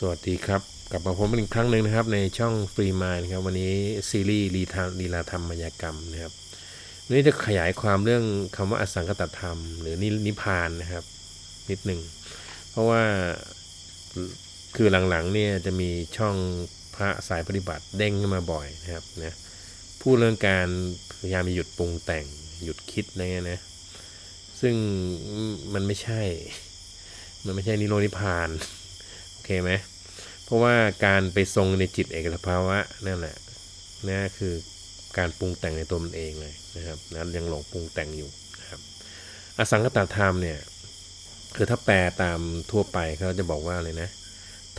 สวัสดีครับ กลับมาพบกันอีกครั้งหนึ่งนะครับ ในช่องฟรีมายนะครับ วันนี้ซีรีส์ลีทาลีลาธรรมมายากรรมนะครับวันนี้จะขยายความเรื่องคำว่าอสังคตธรรม หรือนินพพานนะครับ นิดหนึ่ง เพราะว่าคือหลังๆเนี่ยจะมีช่องพระสายปฏิบัติเด้งขึ้นมาบ่อยนะครับนะพูดเรื่องการพยายามหยุดปรุงแต่งหยุดคิดอะไรเงี้ยนะซึ่งมันไม่ใช่ มันไม่ใช่นิโรนิพาน เคไหมเพราะว่าการไปทรงในจิตเอกสภาวะนั่นแหละนะคือการปรุงแต่งในตัวมันเองเลยนะครับนั้นยังหลงปรุงแต่งอยู่นะครับอสังคตธรรมเนี่ยคือถ้าแปลตามทั่วไปเขาจะบอกว่าเลยนะ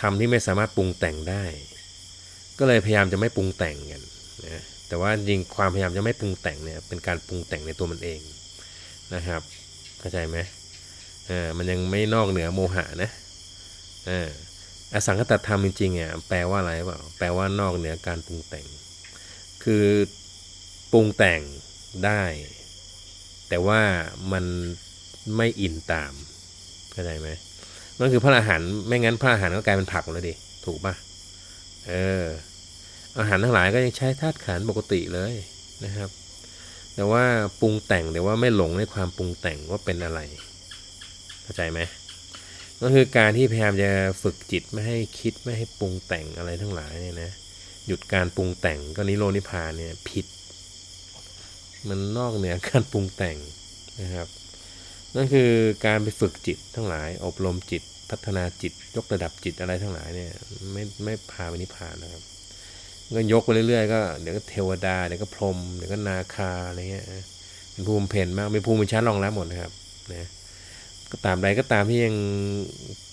ธรรมที่ไม่สามารถปรุงแต่งได้ ก็เลยพยายามจะไม่ปรุงแต่งกันนะแต่ว่าจริงความพยายามจะไม่ปรุงแต่งเนี่ยเป็นการปรุงแต่งในตัวมันเองนะครับ เข้าใจไหมอ่ามันยังไม่นอกเหนือโมหะนะอ่า อสังคตธรรมจริงๆอะแปลว่าอะไรเปล่าแปลว่านอกเหนือการปรุงแต่ง คือปรุงแต่งได้ แต่ว่ามันไม่อินตามเข้าใจไหมนั่นคือพระอาหารไม่งั้นพระอาหารก็กลายเป็นผักแล้วดิถูกปะเอออาหารทั้งหลายก็ยังใช้ธาตุขันปกติเลยนะครับ แต่ว่าปรุงแต่งแต่ว่าไม่หลงในความปรุงแต่งว่าเป็นอะไร เข้าใจไหม ก็คือการที่พยายามจะฝึกจิตไม่ให้คิดไม่ให้ปรุงแต่งอะไรทั้งหลายเนี่ยนะหยุดการปรุงแต่งก็นิโรนิพพานเนี่ยผิด มันนอกเหนือการปรุงแต่งนะครับนั่นคือการไปฝึกจิตทั้งหลาย อบรมจิตพัฒนาจิตยกระดับจิตอะไรทั้งหลายเนี่ยไม่ไม่พาไปนิพพานนะครับก็ยกไปเรื่อยๆก็เดี๋ยวก็เทวดาเดี๋ยวก็พรหมเดี๋ยวก็นาคาอะไรเงี้ยเป็นภูมิเพนมากเป็นภูมิชั้นรองรับหมดนะครับนะ ก็ตามใดก็ตามที่ยัง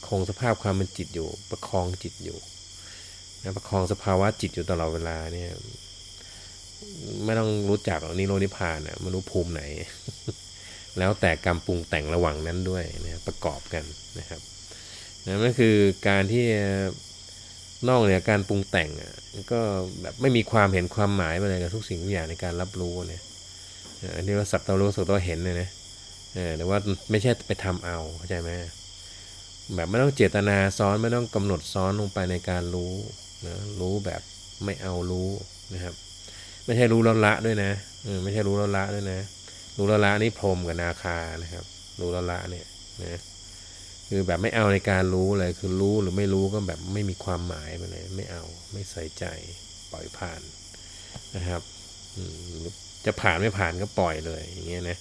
คงสภาพความเป็นจิตอยู่ ประคองจิตอยู่นะประคองสภาวะจิตอยู่ตลอดเวลาเนี่ย ไม่ต้องรู้จักหรอกนิโรธนิพานอะไม่รู้ภูมิไหน แล้วแต่กรรมปรุงแต่งระหว่างนั้นด้วยนะประกอบกันนะครับนั่นก็คือการที่นอกเหนือการปรุงแต่งอะก็แบบไม่มีความเห็นความหมายอะไรกับทุกสิ่งทุกอย่างในการรับรู้เนี่ยอันนี้ว่าสัตว์ตัวรู้สัตว์ตัวเห็นเลยนะ เออแต่ว่าไม่ใช่ไปทำเอาเข้าใจไหมแบบไม่ต้องเจตนาซ้อนไม่ต้องกำหนดซ้อนลงไปในการรู้นะรู้แบบไม่เอารู้นะครับ ไม่ใช่รู้แล้วละด้วยนะไม่ใช่รู้แล้วละด้วยนะ รู้แล้วละนี่พรมกับนาคานะครับ รู้แล้วละเนี่ยนะคือแบบไม่เอาในการรู้เลยคือรู้หรือไม่รู้ก็แบบไม่มีความหมายไปเลยไม่เอาไม่ใส่ใจปล่อยผ่านนะครับจะผ่านไม่ผ่านก็ปล่อยเลยอย่างเงี้ยนะ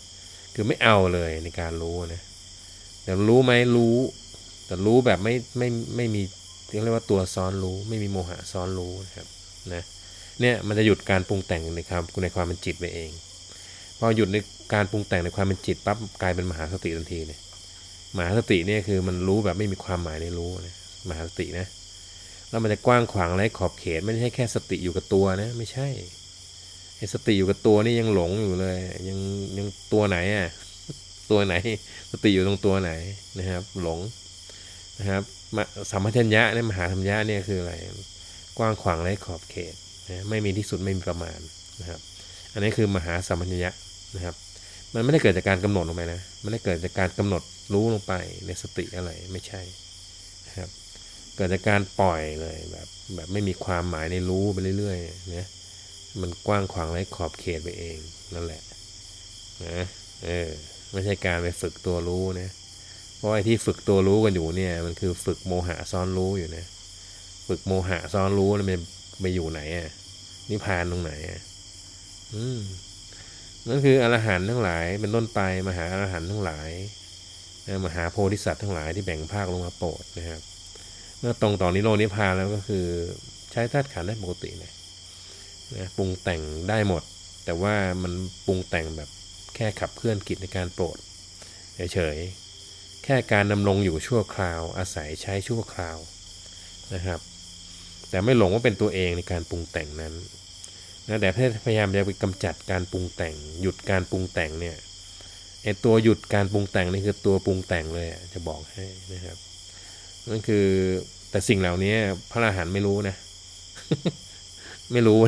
คือไม่เอาเลยในการรู้นะแต่รู้ไหมรู้ แต่รู้แบบไม่ไม่ไม่มีเรียกว่าตัวซ้อนรู้ ไม่มีโมหะซ้อนรู้นะครับนะเนี่ยมันจะหยุดการปรุงแต่งในความในความเป็นจิตไปเองพอหยุดในการปรุงแต่งในความเป็นจิตปั๊บกลายเป็นมหาสติทันทีเลยมหาสติเนี่ยคือมันรู้แบบไม่มีความหมายในรู้นะมหาสตินะแล้วมันจะกว้างขวางไร้ขอบเขตไม่ใช่แค่สติอยู่กับตัวนะ ไม่ใช่ สติอยู่กับตัวนี่ยังหลงอยู่เลย ยังยังตัวไหนอะตัวไหน สติอยู่ตรงตัวไหนนะครับ หลงนะครับสัมมาทัญญะเนี่ยมหาธรรมญะเนี่ยคืออะไร กว้างขวางไร้ขอบเขตนะไม่มีที่สุดไม่มีประมาณนะครับ อันนี้คือมหาสัมมัญญะนะครับ มันไม่ได้เกิดจากการกำหนดลงไปนะไม่ได้เกิดจากการกำหนดรู้ลงไปในสติอะไรไม่ใช่นะครับ เกิดจากการปล่อยเลยแบบแบบไม่มีความหมายในรู้ไปเรื่อยๆนะ มันกว้างขวางไร้ขอบเขตไปเองนั่นแหละนะเออไม่ใช่การไปฝึกตัวรู้นะเพราะไอ้ที่ฝึกตัวรู้กันอยู่เนี่ย มันคือฝึกโมหะซ้อนรู้อยู่นะฝึกโมหะซ้อนรู้แล้วมันไปอยู่ไหนอะนิพพานตรงไหนอะอืมนั่นคืออรหันต์ทั้งหลายเป็นต้นไปมหาอรหันต์ทั้งหลายมหาโพธิสัตว์ทั้งหลายที่แบ่งภาคลงมาโปรดนะครับ เมื่อตรงต่อนนิโรธนิพพานแล้วก็คือใช้ธาตุขันธ์ได้ปกติเลย นะปรุงแต่งได้หมด แต่ว่ามันปรุงแต่งแบบแค่ขับเคลื่อนกิจในการโปรดเฉยๆแค่การดำรงอยู่ชั่วคราว อาศัยใช้ชั่วคราวนะครับ แต่ไม่หลงว่าเป็นตัวเองในการปรุงแต่งนั้นนะแต่พยายามจะไปกำจัดการปรุงแต่ง หยุดการปรุงแต่งเนี่ยไอตัวหยุดการปรุงแต่งนี่คือตัวปรุงแต่งเลยจะบอกให้นะครับนั่นคือแต่สิ่งเหล่านี้พระอรหันต์ไม่รู้นะ ไม่รู้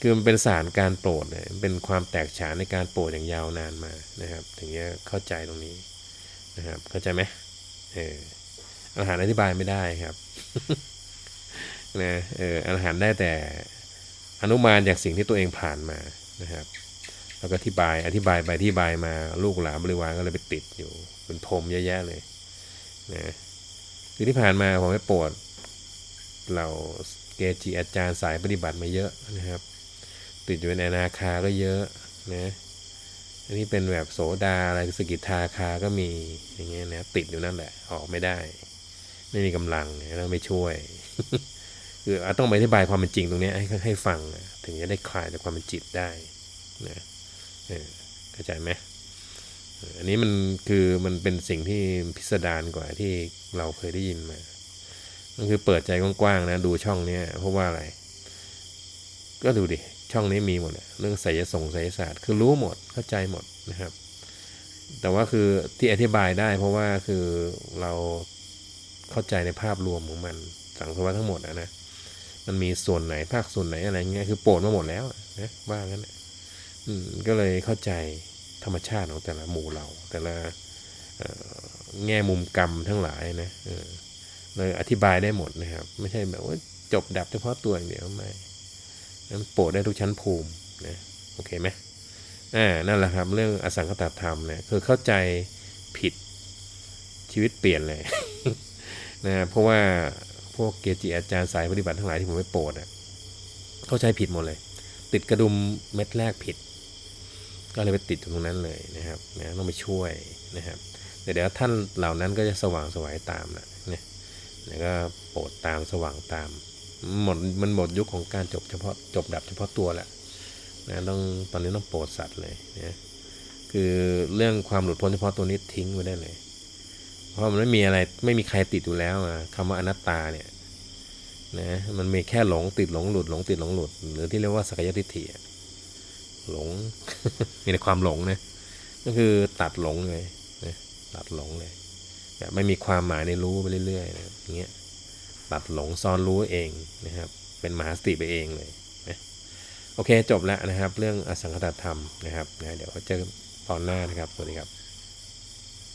คือมันเป็นสารการโปรดเนี่ยเป็นความแตกฉานในการโปรดอย่างยาวนานมานะครับ ถึงจะเข้าใจตรงนี้นะครับ เข้าใจไหมเอออาหารอธิบายไม่ได้ครับนะเอออรหันต์ได้แต่อนุมานจากสิ่งที่ตัวเองผ่านมานะครับ แล้วก็อธิบายอธิบายไปอธิบายมาลูกหลานบริวารก็เลยไปติดอยู่เป็นพรมเยอะแยะเลยนะคือที่ผ่านมาผมไปโปรดเราเกจิอาจารย์สายปฏิบัติมาเยอะนะครับ ติดอยู่ในอนาคาก็เยอะนะอันนี้เป็นแบบโสดาอะไรสกิทาคาก็มีอย่างเงี้ยนะติดอยู่นั่นแหละ ออกไม่ได้ ไม่มีกำลังเนี่ยแล้วไม่ช่วย คือต้องไปอธิบายความเป็นจริงตรงนี้ให้ให้ฟัง ถึงจะได้คลายจากความเป็นจิตได้นะเออเข้าใจไหมอออันนี้มันคือมันเป็นสิ่งที่พิสดารกว่าที่เราเคยได้ยินมามันคือเปิดใจกว้างๆนะ ดูช่องเนี้ยเพราะว่าอะไร ก็ดูดิ ช่องนี้มีหมดเรื่องไสยส่งไสยศาสตร์คือรู้หมดเข้าใจหมดนะครับ แต่ว่าคือที่อธิบายได้ เพราะว่าคือเราเข้าใจในภาพรวมของมันสังสารวัตทั้งหมดอะนะมันมีส่วนไหนภาคส่วนไหนอะไรเงี้ยคือโปรดมาหมดแล้วนะว่างั้นอืมก็เลยเข้าใจธรรมชาติของแต่ละหมู่เรา แต่ละแง่มุมกรรมทั้งหลายนะเลยอธิบายได้หมดนะครับ ไม่ใช่แบบว่าจบดับเฉพาะตัวอย่างเดียวไม่ นั้นโปรดได้ทุกชั้นภูมินะโอเคไหมอ่านั่นแหละครับเรื่องอสังคตธรรมเนี่ยคือเข้าใจผิดชีวิตเปลี่ยนเลยนะเพราะว่าพวกเกจิอาจารย์สายปฏิบัติทั้งหลายที่ผมไปโปรดอะเข้าใจผิดหมดเลย ติดกระดุมเม็ดแรกผิด ก็เลยไปติดตรงนั้นเลยนะครับนะต้องไปช่วยนะครับแต่เดี๋ยวท่านเหล่านั้นก็จะสว่างสวายตามนะเนี่ยแล้วก็โปรดตามสว่างตาม หมดมันหมดยุคของการจบเฉพาะจบดับเฉพาะตัวแล้วนะต้องตอนนี้ต้องโปรดสัตว์เลยนะคือเรื่องความหลุดพ้นเฉพาะตัวนี้ทิ้งไว้ได้เลย เพราะมันไม่มีอะไรไม่มีใครติดอยู่แล้วอะคำว่าอนัตตาเนี่ยนะมันมีแค่หลงติดหลงหลุดหลงติดหลงหลุด หรือที่เรียกว่าสกยทิฏฐิหลงมีแต่ความหลงนะก็คือตัดหลงเลยนะตัดหลงเลยแบบไม่มีความหมายในรู้ไปเรื่อยๆนะอย่างเงี้ย ตัดหลงซ่อนรู้เองนะครับ เป็นมหาสติไปเองเลยนะโอเคจบแล้วนะครับ เรื่องอสังขตธรรมนะครับนะเดี๋ยวเจอตอนหน้านะครับ สวัสดีครับ